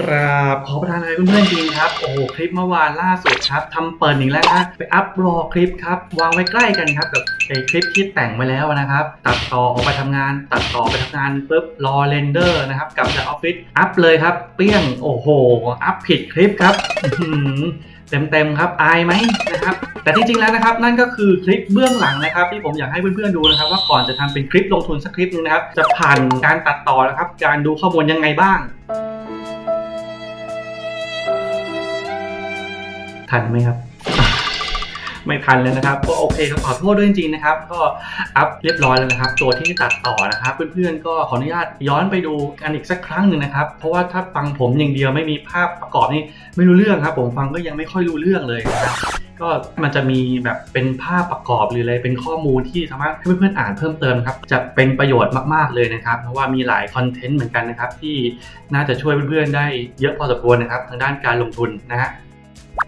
กราบขอประทานอะไรเพื่อนๆจริงครับโอ้โหคลิปเมื่อวานล่าสุดครับทำเปิดอีกแล้วนะไปอัพรอคลิปครับวางไว้ใกล้กันครับกับไอ้คลิปที่แต่งไว้แล้วนะครับ ตัดต่อออกไปทำงาน ตัดต่อไปทำงานปุ๊บรอเรนเดอร์นะครับกลับจากออฟฟิศอัพเลยครับ เปี้ยงโอ้โห อัพผิดคลิปครับอื้อหือเต็มๆครับอายไหมนะครับแต่จริงๆแล้วนะครับนั่นก็คือคลิปเบื้องหลังนะครับ ที่ผมอยากให้เพื่อนๆดูนะครับ ว่าก่อนจะทำเป็นคลิปลงทุนสักคลิปนึงนะครับ จะผ่านการตัดต่อนะครับ การดูข้อมูลยังไงบ้าง ทันไหมครับ ไม่ทันเลยนะครับ ก็โอเคครับขอโทษด้วยจริงๆนะครับ ก็อัพเรียบร้อยแล้วนะครับ ตัวที่ตัดต่อนะครับ เพื่อนๆก็ขออนุญาตย้อนไปดูกันอีกสักครั้งหนึ่งนะครับ เพราะว่าถ้าฟังผมอย่างเดียวไม่มีภาพประกอบนี่ไม่รู้เรื่องครับ ผมฟังก็ยังไม่ค่อยรู้เรื่องเลยนะครับก็มันจะมีแบบเป็นภาพประกอบหรืออะไรเป็นข้อมูลที่สามารถให้เพื่อนๆอ่านเพิ่มเติมครับจะเป็นประโยชน์มากๆเลยนะครับ เพราะว่ามีหลายคอนเทนต์เหมือนกันนะครับที่น่าจะช่วยเพื่อนๆได้เยอะพอสมควรนะครับทางด้านการลงทุนนะฮะ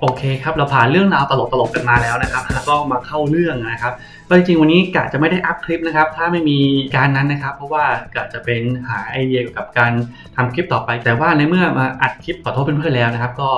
โอเคครับเราผ่านเรื่องราวตลกๆกันมาแล้วนะครับแล้วก็มาเข้าเรื่องนะครับก็จริงๆวันนี้กะจะไม่ได้อัพคลิปนะครับ ถ้าไม่มีการนั้นนะครับ เพราะว่ากะจะเป็นหาไอเดียเกี่ยวกับการทำคลิปต่อไป แต่ว่าในเมื่อมาอัดคลิปขอโทษเพื่อนๆแล้วนะครับ ก็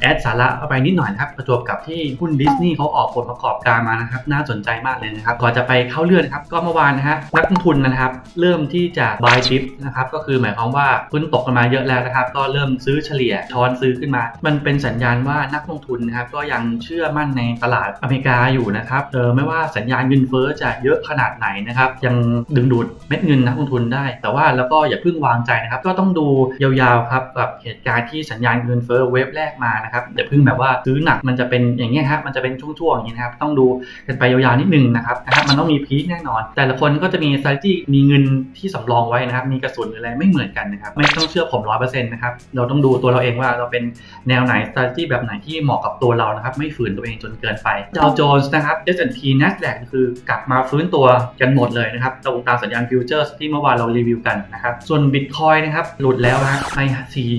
แอดสาระเข้าไปนิดหน่อยนะครับประจวบกับที่หุ้นดิสนีย์เขาออกผลประกอบการมานะครับน่าสนใจมากเลยนะครับก่อนจะไปเข้าเรื่องนะครับก็เมื่อวานนะฮะนักลงทุนนะครับ เริ่มที่จะ buy dip นะครับก็คือหมายความว่าหุ้นตกกันมาเยอะแล้วนะครับก็เริ่มซื้อเฉลี่ยช้อนซื้อขึ้นมา มันเป็นสัญญาณว่านักลงทุนนะครับก็ยังเชื่อมั่นในตลาดอเมริกาอยู่นะครับเออไม่ว่าสัญญาณเงินเฟ้อจะเยอะขนาดไหนนะครับยังดึงดูดเม็ดเงินนักลงทุนได้ แต่ว่าแล้วก็อย่าเพิ่งวางใจนะครับก็ต้องดูยาวๆครับกับเหตุการณ์ที่สัญญาณเงินเฟ้อเว็บแรกมานะครับอย่าเพิ่งแบบว่าซื้อหนักมันจะเป็นอย่างเงี้ยครับมันจะเป็นช่วงๆอย่างนี้นะครับต้องดูกันไปยาวๆนิดนึงนะครับนะครับมันต้องมีพีคแน่นอน แต่ละคนก็จะมี s t r a t e g มีเงินที่สำรองไว้นะครับมีกระสุนหรืออะไรไม่เหมือนกันนะครับไม่ต้องเชื่อผมร้อยเปอร์เซ็นต์นะครับเราต้องดูตัวเราเองว่าเราเป็นแนวไหน s t r a t e g แบบไหนที่เหมาะกับตัวเรานะครับไม่ฝืนตัวเองจนเกินไปดาวโจนส์นะครับ S&P NASDAQ คือกลับมาฟื้นตัวกันหมดเลยนะครับตรงตามสัญญาณฟิวเจอร์ที่เมื่อวานเรารีวิวกันนะครับส่วน Bitcoin นะครับหลุดแล้วนะใน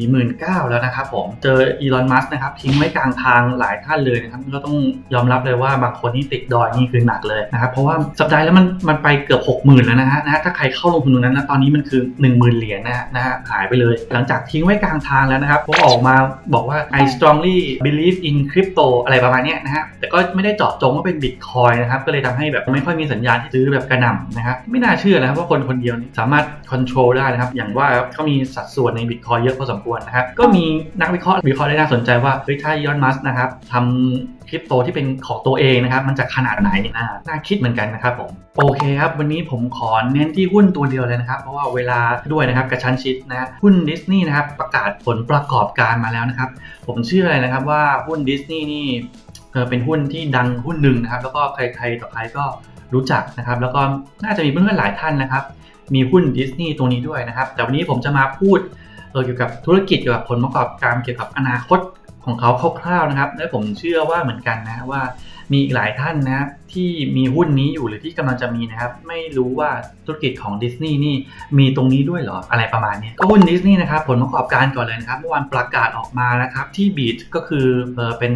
49,000แล้วนะครับผมเจออีลอนมัสนะครับทิ้งไว้กลางทางหลายท่านเลยนะครับก็ต้องยอมรับเลยว่าบางคนที่ติดดอยนี่คือหนักเลยนะครับเพราะว่าสัปดาห์แล้วมันมันไปเกือบ 60,000แล้วนะฮะนะถ้าใครเข้าลงทุนตรงนั้นนะตอนนี้มันคือ 10,000 เหรียญนะฮะนะฮะหายไปเลย หลังจากทิ้งไว้กลางทางแล้วนะครับเขาออกมาบอกว่า I strongly believe in crypto อะไรประมาณนี้นะฮะแต่ก็ไม่ได้เจาะจงว่าเป็น Bitcoin นะครับก็เลยทำให้แบบไม่ค่อยมีสัญญาณที่ซื้อแบบกระหน่ำนะครับไม่น่าเชื่อนะครับว่าคนคนเดียวสามารถ control ได้นะครับอย่างว่าเขามีสัดส่วนใน Bitcoin เยอะพอสมควรนะครับก็มีนักวิเคราะห์วิเคราะห์ได้น่าสนใจว่าเฮ้ยถ้าอีลอนมัสนะครับทำคริปโตที่เป็นของตัวเองนะครับ มันจะขนาดไหนน่าน่าคิดเหมือนกันนะครับผมโอเคครับ วันนี้ผมขอเน้นที่หุ้นตัวเดียวเลยนะครับ เพราะว่าเวลาด้วยนะครับกระชั้นชิดนะหุ้นดิสนีย์นะครับประกาศผลประกอบการมาแล้วนะครับ ผมเชื่อเลยนะครับว่าหุ้นดิสนีย์นี่เป็นหุ้นที่ดังหุ้นหนึ่งนะครับ แล้วก็ใครๆต่อใครก็รู้จักนะครับ แล้วก็น่าจะมีเพื่อนๆหลายท่านนะครับ มีหุ้นดิสนีย์ตัวนี้ด้วยนะครับ แต่วันนี้ผมจะมาพูดเกี่ยวกับธุรกิจเกี่ยวกับผลประกอบการเกี่ยวกับอนาคต ของเขาคร่าวๆนะครับ และผมเชื่อว่าเหมือนกันนะว่ามีอีกหลายท่านนะที่มีหุ้นนี้อยู่หรือที่กำลังจะมีนะครับ ไม่รู้ว่าธุรกิจของดิสนีย์นี่มีตรงนี้ด้วยหรออะไรประมาณนี้ก็หุ้นดิสนีย์นะครับผลประกอบการก่อนเลยนะครับเมื่อวานประกาศออกมานะครับที่บีทก็คือเออเป็น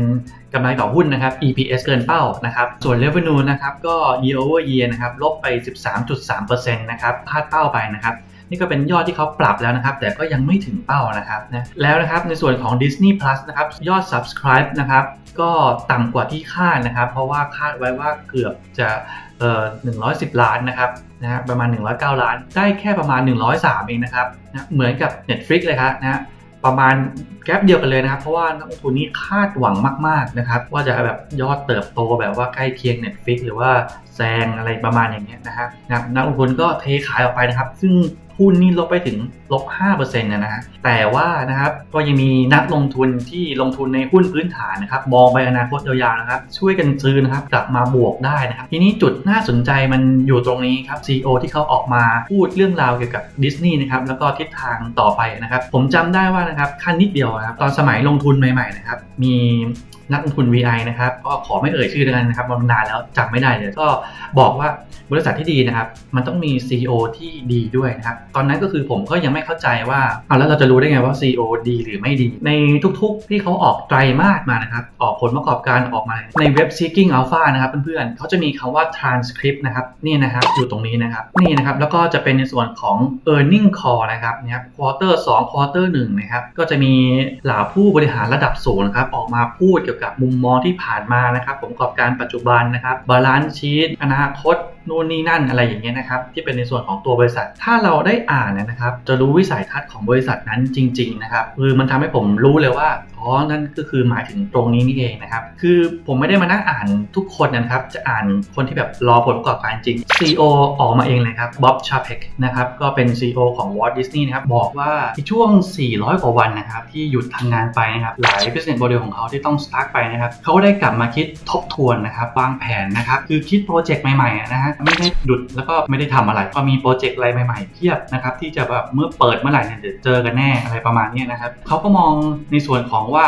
กำไรต่อหุ้นนะครับ EPS เกินเป้านะครับ ส่วน revenue นะครับก็ year over year นะครับลบไป 13.3%นะครับพลาดเป้าไปนะครับ นี่ก็เป็นยอดที่เขาปรับแล้วนะครับ แต่ก็ยังไม่ถึงเป้านะครับนะแล้วนะครับในส่วนของ Disney Plus นะครับยอด Subscribe นะครับก็ต่ำกว่าที่คาดนะครับ เพราะว่าคาดไว้ว่าเกือบจะเอ่อ110 ล้านนะครับนะฮะประมาณ 109 ล้าน ได้แค่ประมาณ 103 เองนะครับนะเหมือนกับ Netflix เลยครับนะฮะประมาณแกลบเดียวกันเลยนะครับ เพราะว่านักลงทุนนี้คาดหวังมาก ๆ นะครับ ว่าจะแบบยอดเติบโตแบบว่าใกล้เคียง Netflix หรือว่า ซงอะไรประมาณอย่างเงี้ยนะฮะนะนักลงทุนก็เทขายออกไปนะครับ ซึ่งหุ้นนี่ลบไปถึงลบ5%นะฮะแต่ว่านะครับก็ยังมีนักลงทุนที่ลงทุนในหุ้นพื้นฐานนะครับมองไปอนาคตยาวๆนะครับ ช่วยกันซื้อนะครับกลับมาบวกได้นะครับ ทีนี้จุดน่าสนใจมันอยู่ตรงนี้ครับ CEO ที่เขาออกมาพูดเรื่องราวเกี่ยวกับดิสนีย์นะครับแล้วก็ทิศทางต่อไปนะครับ ผมจำได้ว่านะครับขั้นนิดเดียวนะครับตอนสมัยลงทุนใหม่ๆนะครับมี นักลงทุน VI นะครับก็ขอไม่เอ่ยชื่อแล้วกันนะครับมันนานแล้วจำไม่ได้เลยก็บอกว่าบริษัทที่ดีนะครับ มันต้องมี CEO ที่ดีด้วยนะครับ ตอนนั้นก็คือผมก็ยังไม่เข้าใจว่าเอาแล้วเราจะรู้ได้ไงว่า CEO ดีหรือไม่ดี ในทุกๆที่เขาออกไตรมาสมานะครับ ออกผลประกอบการออกมาในเว็บ Seeking Alpha นะครับเพื่อนๆเขาจะมีคำว่า transcript นะครับนี่นะครับอยู่ตรงนี้นะครับนี่นะครับแล้วก็จะเป็นในส่วนของ earning call นะครับนะครับ quarter 2 quarter 1นะครับก็จะมีเหล่าผู้บริหารระดับสูงนะครับออกมาพูดเกี่ยวกับมุมมองที่ผ่านมานะครับผมประกอบการปัจจุบันนะครับบาลานซ์ชีตอนาคตนู่นนี่นั่นอะไรอย่างเงี้ยนะครับที่เป็นในส่วนของตัวบริษัท ถ้าเราได้อ่านเนยนะครับ จะรู้วิสัยทัศน์ของบริษัทนั้นจริง ๆ นะครับคือมันทำให้ผมรู้เลยว่าอ๋อ นั่นก็คือหมายถึงตรงนี้นี่เองนะครับ คือผมไม่ได้มานั่งอ่านทุกคนนะครับ จะอ่านคนที่แบบรอผลประกอบการจริง CEO ออกมาเองเลยครับบ๊อบชาเพกนะครับ ก็เป็น CEO ของ Walt Disney นะครับ บอกว่าในช่วง 400 กว่าวันนะครับ ที่หยุดทำงานไปนะครับ หลาย business model ของเขาที่ต้อง start ไปนะครับ เขาได้กลับมาคิดทบทวนนะครับวางแผนนะครับ คือคิดโปรเจกต์ใหม่ๆนะฮะ ไม่ได้หยุดแล้วก็ไม่ได้ทำอะไร ก็มีโปรเจกต์อะไรใหม่ๆเพียบนะครับ ที่จะแบบเมื่อเปิดเมื่อไหร่เนี่ยเดี๋ยวเจอกันแน่อะไรประมาณนี้นะครับ เขาก็มองในส่วนของว่า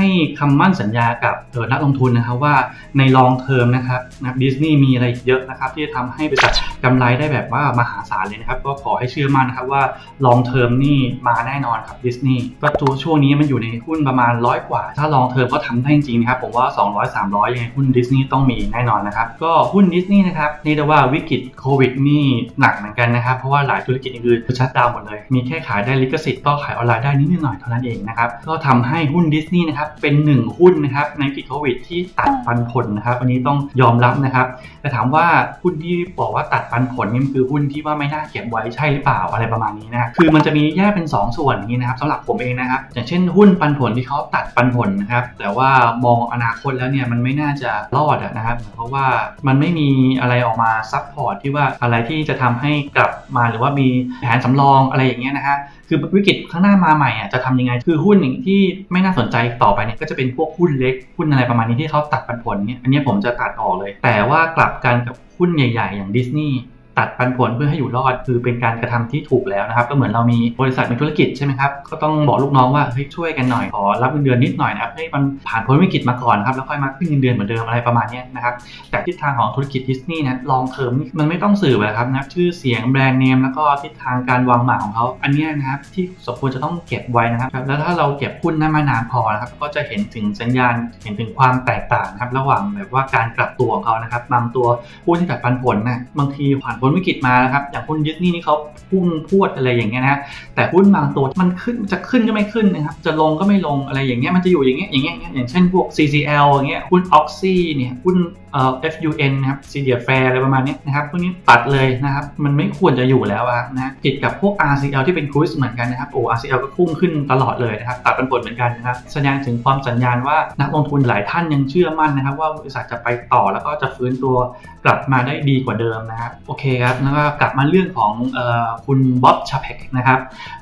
ให้คำมั่นสัญญากับนักลงทุนนะครับว่าใน long term นะครับนะดิสนีย์มีอะไรเยอะนะครับ ที่จะทำให้บริษัทกำไรได้แบบว่ามหาศาลเลยนะครับ ก็ขอให้เชื่อมั่นนะครับว่า long term นี่มาแน่นอนครับดิสนีย์ก็ตัวช่วงนี้มันอยู่ในหุ้นประมาณร้อยกว่า ถ้า long term ก็ทำได้จริงๆนะครับผมว่า 200 300ยังไงหุ้นดิสนีย์ต้องมีแน่นอนนะครับก็หุ้นดิสนีย์นะครับเรียกว่าวิกฤตโควิดนี่หนักเหมือนกันนะครับเพราะว่าหลายธุรกิจอื่นๆชัดดาวหมดเลย มีแค่ขายได้ลิขสิทธิ์ก็ขายออนไลน์ได้นิดหน่อยเท่านั้นเองนะครับก็ทำให้หุ้นดิสนีย์นะครับเป็นหนึ่งหุ้นนะครับในวิกฤตโควิดที่ตัดปันผลนะครับอันนี้ต้องยอมรับนะครับแต่ถามว่าหุ้นที่บอกว่าตัดปันผลนี่มันคือหุ้นที่ว่าไม่น่าเก็บไว้ใช่หรือเปล่าอะไรประมาณนี้นะคือมันจะมีแยกเป็น 2 ส่วนนี้นะครับสำหรับผมเองนะครับอย่างเช่นหุ้นปันผลที่เขาตัดปันผลนะครับแต่ว่ามองอนาคตแล้วเนี่ยมันไม่น่าจะรอดนะครับเพราะว่ามันไม่มีอะไรออกมาซับพอร์ตที่ว่าอะไรที่จะทำให้กลับมาหรือว่ามีแผนสำรองอะไรอย่างเงี้ยนะฮะคือวิกฤตข้างหน้ามาใหม่อะจะทำยังไง คือหุ้นอย่างที่ไม่น่าสนใจต่อไปเนี่ยก็จะเป็นพวกหุ้นเล็กหุ้นอะไรประมาณนี้ที่เขาตัดปันผลเนี่ยอันนี้ผมจะตัดออกเลย แต่ว่ากลับกันกับหุ้นใหญ่ ๆ อย่างดิสนีย์ ตัดปันผลเพื่อให้อยู่รอด คือเป็นการกระทำที่ถูกแล้วนะครับ ก็เหมือนเรามีบริษัทมีธุรกิจใช่ไหมครับก็ต้องบอกลูกน้องว่าเฮ้ยช่วยกันหน่อยขอรับเงินเดือนนิดหน่อยนะครับให้มันผ่านพ้นวิกฤตมาก่อนครับแล้วค่อยมาขึ้นเงินเดือนเหมือนเดิมอะไรประมาณนี้นะครับแต่ทิศทางของธุรกิจดิสนีย์นะลองเทอมมันไม่ต้องสื่อเลยครับนะชื่อเสียงแบรนด์เนมแล้วก็ทิศทางการวางหมากของเขาอันนี้นะครับที่สมควรจะต้องเก็บไว้นะครับแล้วถ้าเราเก็บหุ้นนั้นมานานพอนะครับก็จะเห็นถึงสัญญาณเห็นถึงความแตกต่างครับระหว่างแบบว่าการกลับตัวของเขานะครับบางตัวหุ้นที่ตัดปันผลนะบางทีผ่านพ้นวิกฤตมาแล้วครับอย่างหุ้นดิสนีย์นี่เขาพุ่งพวดอะไรอย่างเงี้ยนะแต่หุ้นบางตัวมันขึ้นจะขึ้นก็ไม่ขึ้นนะครับจะลงก็ไม่ลงอะไรอย่างเงี้ยมันจะอยู่อย่างเงี้ยอย่างเงี้ยอย่างเงี้ยอย่างเช่นพวก CCL อย่างเงี้ยหุ้น Oxy เนี่ยหุ้นเอ่อ FUN นะครับ c d f a i r อะไรประมาณนี้นะครับพวกนี้ปัดเลยนะครับ มันไม่ควรจะอยู่แล้วอะนะผิดกับพวก RCL ที่เป็นครู i เหมือนกันนะครับโอ้ RCL ก็พุ่งขึ้นตลอดเลยนะครับ ตัดเป็นผลเหมือนกันนะครับ แสดงถึงความสัญญาณว่านักลงทุนหลายท่านยังเชื่อมั่นนะครับ ว่าบริษัทจะไปต่อแล้วก็จะฟื้นตัวกลับมาได้ดีกว่าเดิมนะครับโอเคครับแล้วก็กลับมาเรื่องของเอ่อคุณบ๊อบชาเพกนะครับ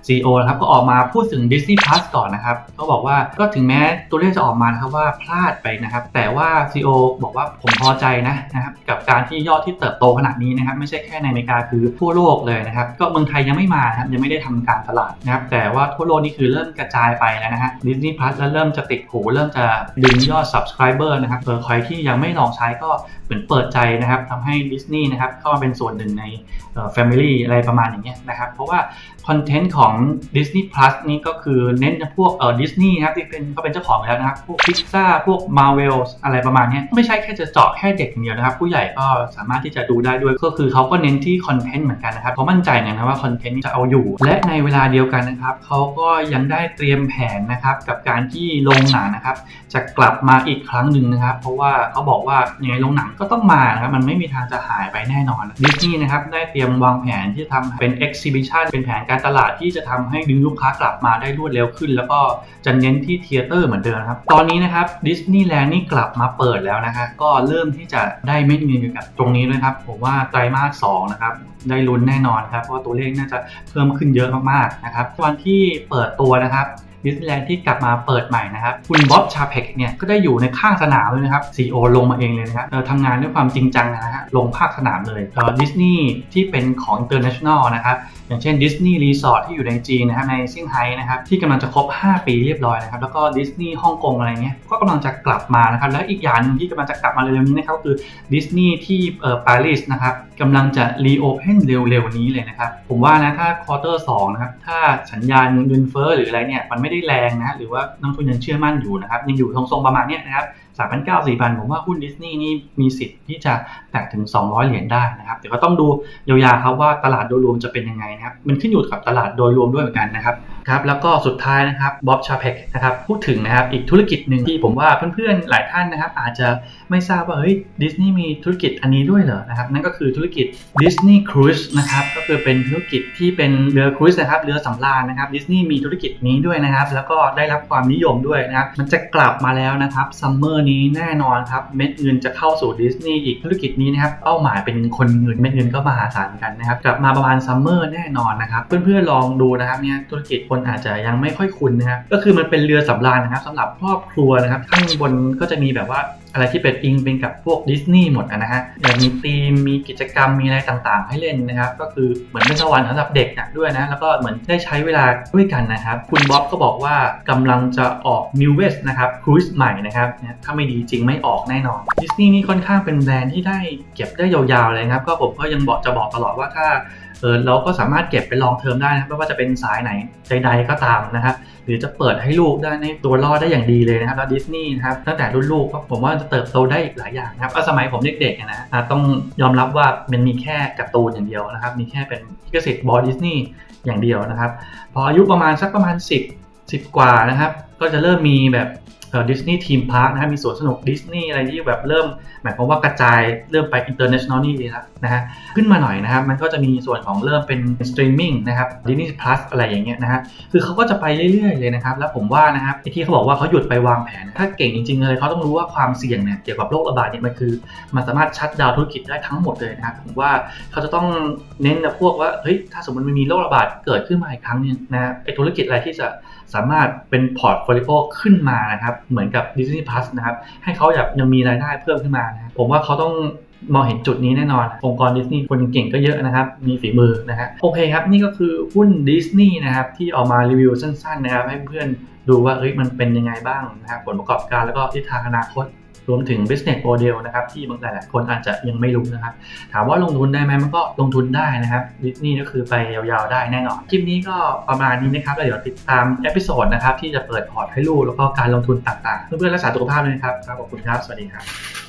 CEO นะครับก็ออกมาพูดถึง Disney Plus ก่อนนะครับก็บอกว่าก็ถึงแม้ตัวเลขจะออกมานะครับว่าพลาดไปนะครับ แต่ว่า CEO บอกว่าผมพอใจนะนะครับกับการที่ยอดที่เติบโตขนาดนี้นะครับไม่ใช่แค่ในอเมริกาคือทั่วโลกเลยนะครับก็เมืองไทยยังไม่มาครับยังไม่ได้ทำการตลาดนะครับแต่ว่าทั่วโลกนี่คือเริ่มกระจายไปแล้วนะฮะ Disney Plus แล้วเริ่มจะติดหูเริ่มจะดึงยอด subscriber นะครับเออใครที่ยังไม่ลองใช้ก็เหมือนเปิดใจนะครับทำให้ Disney นะครับเข้ามาเป็นส่วนหนึ่งในเอ่อ Family อะไรประมาณอย่างเงี้ยนะครับเพราะว่า คอนเทนต์ของ Disney Plus นี่ก็คือเน้นพวกเอ่อดิสนีย์นะครับที่เป็นก็เป็นเจ้าของแล้วนะครับ พวกพิซซ่าพวก Marvel อะไรประมาณนี้ไม่ใช่แค่จะเจาะแค่เด็กอย่างเดียวนะครับ ผู้ใหญ่ก็สามารถที่จะดูได้ด้วย ก็คือเขาก็เน้นที่คอนเทนต์เหมือนกันนะครับเพรามั่นใจนะว่าคอนเทนต์จะเอาอยู่ และในเวลาเดียวกันนะครับเขาก็ยังได้เตรียมแผนนะครับกับการที่โรงหนังนะครับ จะกลับมาอีกครั้งหนึ่งนะครับ เพราะว่าเขาบอกว่ายังไงโรงหนังก็ต้องมานะครับมันไม่มีทางจะหายไปแน่นอนดิสนีย์นะครับได้เตรียมวางแผนที่จะทำเป็น exhibition เป็นแผนการตลาดที่จะทำให้ดึงลูกค้ากลับมาได้รวดเร็วขึ้น แล้วก็จะเน้นที่เทเตอร์เหมือนเดิมครับ ตอนนี้นะครับดิสนีย์แลนด์นี่กลับมาเปิดแล้วนะฮะก็เริ่มที่จะได้เม็ดเงินเกี่ยวกับตรงนี้ด้วยครับ ผมว่าไตรมาส2นะครับได้ลุ้นแน่นอนครับ เพราะว่าตัวเลขน่าจะเพิ่มขึ้นเยอะมากๆนะครับวันที่เปิดตัวนะครับดิสนีย์แลนด์ที่กลับมาเปิดใหม่นะครับ คุณบ๊อบชาเพกเนี่ยก็ได้อยู่ในข้างสนามเลยนะครับซีโอลงมาเองเลยนะครับทำงานด้วยความจริงจังนะฮะลงภาคสนามเลยดิสนีย์ที่เป็นของ international นะครับ อย่างเช่นดิสนีย์รีสอร์ทที่อยู่ในจีนนะครับในเซี่ยงไฮ้นะครับที่กำลังจะครบ 5 ปีเรียบร้อยนะครับแล้วก็ดิสนีย์ฮ่องกงอะไรเงี้ยก็กำลังจะกลับมานะครับแล้วอีกอย่างนึงที่กำลังจะกลับมาเร็วๆนี้นะครับก็คือดิสนีย์ที่เอ่อปารีสนะครับกำลังจะรีโอเพนเร็วๆนี้เลยนะครับผมว่านะถ้าควอเตอร์สนะครับถ้าสัญญาณเงินเฟ้อหรืออะไรเนี่ยมันไม่ได้แรงนะหรือว่านักลงทุนยังเชื่อมั่นอยู่นะครับยังอยู่ทรงๆประมาณนี้นะครับ3,900 4,000ผมว่าหุ้นดิสนีย์นี่มีสิทธิ์ที่จะแตะถึง 200 เหรียญได้นะครับแต่ก็ต้องดูยาวๆครับว่าตลาดโดยรวมจะเป็นยังไงนะครับ มันขึ้นอยู่กับตลาดโดยรวมด้วยเหมือนกันนะครับครับแล้วก็สุดท้ายนะครับบ๊อบชาเพกนะครับพูดถึงนะครับอีกธุรกิจหนึ่งที่ผมว่าเพื่อนๆหลายท่านนะครับ อาจจะไม่ทราบว่าเฮ้ยดิสนีย์มีธุรกิจอันนี้ด้วยเหรอนะครับนั่นก็คือธุรกิจดิสนีย์ครูซนะครับก็คือเป็นธุรกิจที่เป็นเรือครูซนะครับเรือสำราญนะครับดิสนีย์มีธุรกิจนี้ด้วยนะครับ แล้วก็ได้รับความนิยมด้วยนะครับมันจะกลับมาแล้วนะครับซัมเมอร์นี้แน่นอนครับเม็ดเงินจะเข้าสู่ดิสนีย์อีกธุรกิจนี้นะครับเป้าหมายเป็นคนเงินเม็ดเงินก็มหาศาลกันนะครับกลับมาประมาณซัมเมอร์แน่นอนนะครับเพื่อนๆลองดูนะครับเนี่ยธุรกิจคนอาจจะยังไม่ค่อยคุ้นนะครับก็คือมันเป็นเรือสำราญนะครับสำหรับครอบครัวนะครับข้างบนก็จะมีแบบว่าอะไรที่เป็นอิงเป็นกับพวกดิสนีย์หมดนะฮะอย่างมีธีมมีกิจกรรมมีอะไรต่างๆ ให้เล่นนะครับ ก็คือเหมือนเป็นสวรรค์สำหรับเด็กนะด้วยนะ แล้วก็เหมือนได้ใช้เวลาด้วยกันนะครับ คุณบ๊อบก็บอกว่ากำลังจะออก New West นะครับครูซใหม่นะครับถ้าไม่ดีจริงไม่ออกแน่นอนดิสนีย์นี่ค่อนข้างเป็นแบรนด์ที่ได้เก็บได้ยาวๆเลยนะครับ ก็ผมก็ยังบอกจะบอกตลอดว่าถ้า เออเราก็สามารถเก็บไปลองเทอมได้นะครับไม่ว่าจะเป็นสายไหนใดๆก็ตามนะครับหรือจะเปิดให้ลูกได้ในตัวรอดได้อย่างดีเลยนะครับแล้วดิสนีย์นะครับตั้งแต่รุ่นลูกก็ผมว่าจะเติบโตได้อีกหลายอย่างนะครับเอาสมัยผมเด็กๆนะต้องยอมรับว่ามันมีแค่การ์ตูนอย่างเดียวนะครับ มีแค่เป็นลิขสิทธิ์บอดิสนีย์อย่างเดียวนะครับ พออายุประมาณสักประมาณ 10 10 กว่านะครับ ก็จะเริ่มมีแบบ ดิสนีย์ทีมพาร์คนะครับมีสวนสนุกดิสนีย์อะไรที่แบบเริ่ม หมายความว่ากระจายเริ่มไป international นี่เลยครับนะฮะขึ้นมาหน่อยนะครับ มันก็จะมีส่วนของเริ่มเป็น streaming นะครับ Disney Plus อะไรอย่างเงี้ยนะฮะคือเขาก็จะไปเรื่อยๆเลยนะครับ แล้วผมว่านะครับไอ้ที่เขาบอกว่าเขาหยุดไปวางแผน ถ้าเก่งจริงๆเลยเขาต้องรู้ว่าความเสี่ยงเนี่ยเกี่ยวกับโรคระบาดเนี่ยมันคือ มันสามารถชัดดาวธุรกิจได้ทั้งหมดเลยนะครับผมว่าเขาจะต้องเน้นนะพวกว่าเฮ้ยถ้าสมมติมันมีโรคระบาดเกิดขึ้นมาอีกครั้งหนึงนะไอ้ธุรกิจอะไรที่จะ สามารถเป็นพอร์ตโฟลิโอขึ้นมานะครับ เหมือนกับ Disney Plus นะครับ ให้เขาแบบยังมีรายได้เพิ่มขึ้นมานะผมว่าเขาต้องมองเห็นจุดนี้แน่นอน องค์กรดิสนีย์คนเก่งก็เยอะนะครับ มีฝีมือนะฮะโอเคครับ นี่ก็คือหุ้นดิสนีย์นะครับ ที่เอามารีวิวสั้นๆนะครับ ให้เพื่อนดูว่าเอ้ยมันเป็นยังไงบ้างนะครับผลประกอบการแล้วก็ทิศทางอนาคต รวมถึง business model นะครับที่บางหลายๆคนอาจจะยังไม่รู้นะครับ ถามว่าลงทุนได้ไหมมันก็ลงทุนได้นะครับดิสนีย์ก็คือไปยาวๆได้แน่นอนคลิปนี้ก็ประมาณนี้นะครับแล้วเดี๋ยวติดตามเอพิโซดนะครับที่จะเปิดพอร์ตให้ลูกแล้วก็การลงทุนต่างๆ เพื่อนๆรักษาสุขภาพด้วยนะครับครับขอบคุณครับ สวัสดีครับ